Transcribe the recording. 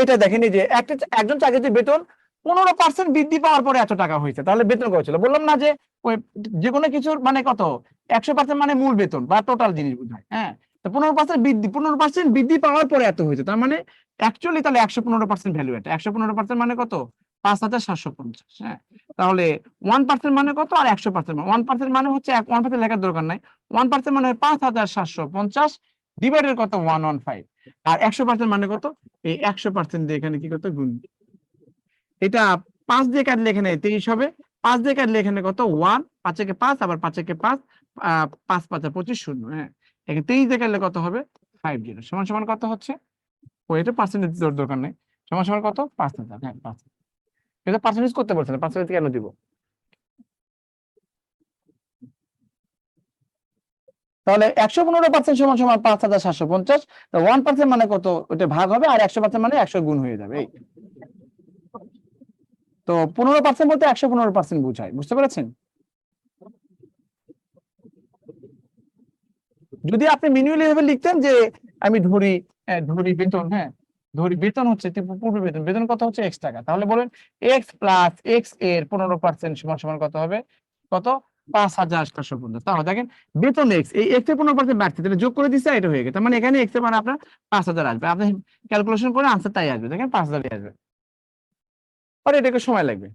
এটা দেখেন যে একটা একজন চাকরিতে বেতন পনেরো পার্সেন্ট বৃদ্ধি পাওয়ার পরে এত টাকা হয়েছে। তাহলে বেতন কত ছিল? বললাম না যে ওই যে কোনো কিছুর মানে কত? একশো পার্সেন্ট মানে মূল বেতন বা টোটাল জিনিস বোঝায় হ্যাঁ পনেরো পার্সেন্ট বৃদ্ধি, পনেরো পার্সেন্ট বৃদ্ধি পাওয়ার পরে এত হয়েছে। তার মানে অ্যাকচুয়ালি তাহলে একশো পনেরো পার্সেন্ট ভ্যালু এটা। একশো পনেরো পার্সেন্ট মানে কত? পাঁচ হাজার সাতশো পঞ্চাশ হ্যাঁ? তাহলে ওয়ান পার্সেন্ট মানে কত আর একশো পার্সেন্ট ওয়ান পার্সেন্ট মানে হচ্ছে ওয়ান পার্সেন্ট লেখার দরকার নাই। ওয়ান পার্সেন্ট মানে পাঁচ হাজার সাতশো পঞ্চাশ ডিভাইডেড কত? ওয়ান ওয়ান ফাইভ আর একশো পার্সেন্ট মানে কত? এই একশো পার্সেন্ট দিয়ে এখানে কি করতে গুণ। এটা পাঁচ দিয়ে কাটলে এখানে তেইশ হবে। পাঁচ দিয়ে কাটলে এখানে কত? ওয়ান পাঁচেকে পাঁচ, আবার পাঁচেকে পাঁচ পাঁচ পাঁচা পঁচিশ শূন্য হ্যাঁ। এখানে তেইশ দিয়ে কাটলে কত হবে? ফাইভ জিরো সমান সমান কত হচ্ছে? ও, এটা পার্সেন্টেজ দরকার নেই। সমান সমান কত? পাঁচ হাজার হ্যাঁ পাঁচ এটা পার্সেন্টেজ করতে বলছে না পার্সেন্টেজ কেন দিব? তাহলে একশো পনেরো পার্সেন্ট সমান সমান পাঁচ হাজার সাতশো পঞ্চাশ ওয়ান পার্সেন্ট মানে কত? ওটা ভাগ হবে আর একশো পার্সেন্ট মানে একশো গুণ হয়ে যাবে তো পনেরো পার্সেন্ট বলতে একশো পনেরো পার্সেন্ট বুঝায়, বুঝতে পেরেছেন? যদি আপনি ম্যানুয়ালি ভাবে লিখতেন যে আমি ধরি ধরি বেতন হ্যাঁ ধরি বেতন হচ্ছে পূর্ব বেতন বেতন কত হচ্ছে? এক্স টাকা। তাহলে বলেন এক্স প্লাস এক্সের পনেরো পার্সেন্ট সমান সমান কত হবে? কত? পাঁচ হাজার সাতশো পর্যন্ত। তাহলে দেখেন, বেতন এক্স এই এক্সের পনেরো পার্সেন্ট বাড়ছে তাহলে যোগ করে দিচ্ছে এটা হয়ে গেছে। মানে এখানে এক্সের মানে আপনার পাঁচ হাজার আসবে। আপনি ক্যালকুলেশন করে আনসার তাই আসবে। দেখেন, পাঁচ হাজারই আসবে। পরে এটাকে সময় লাগবে।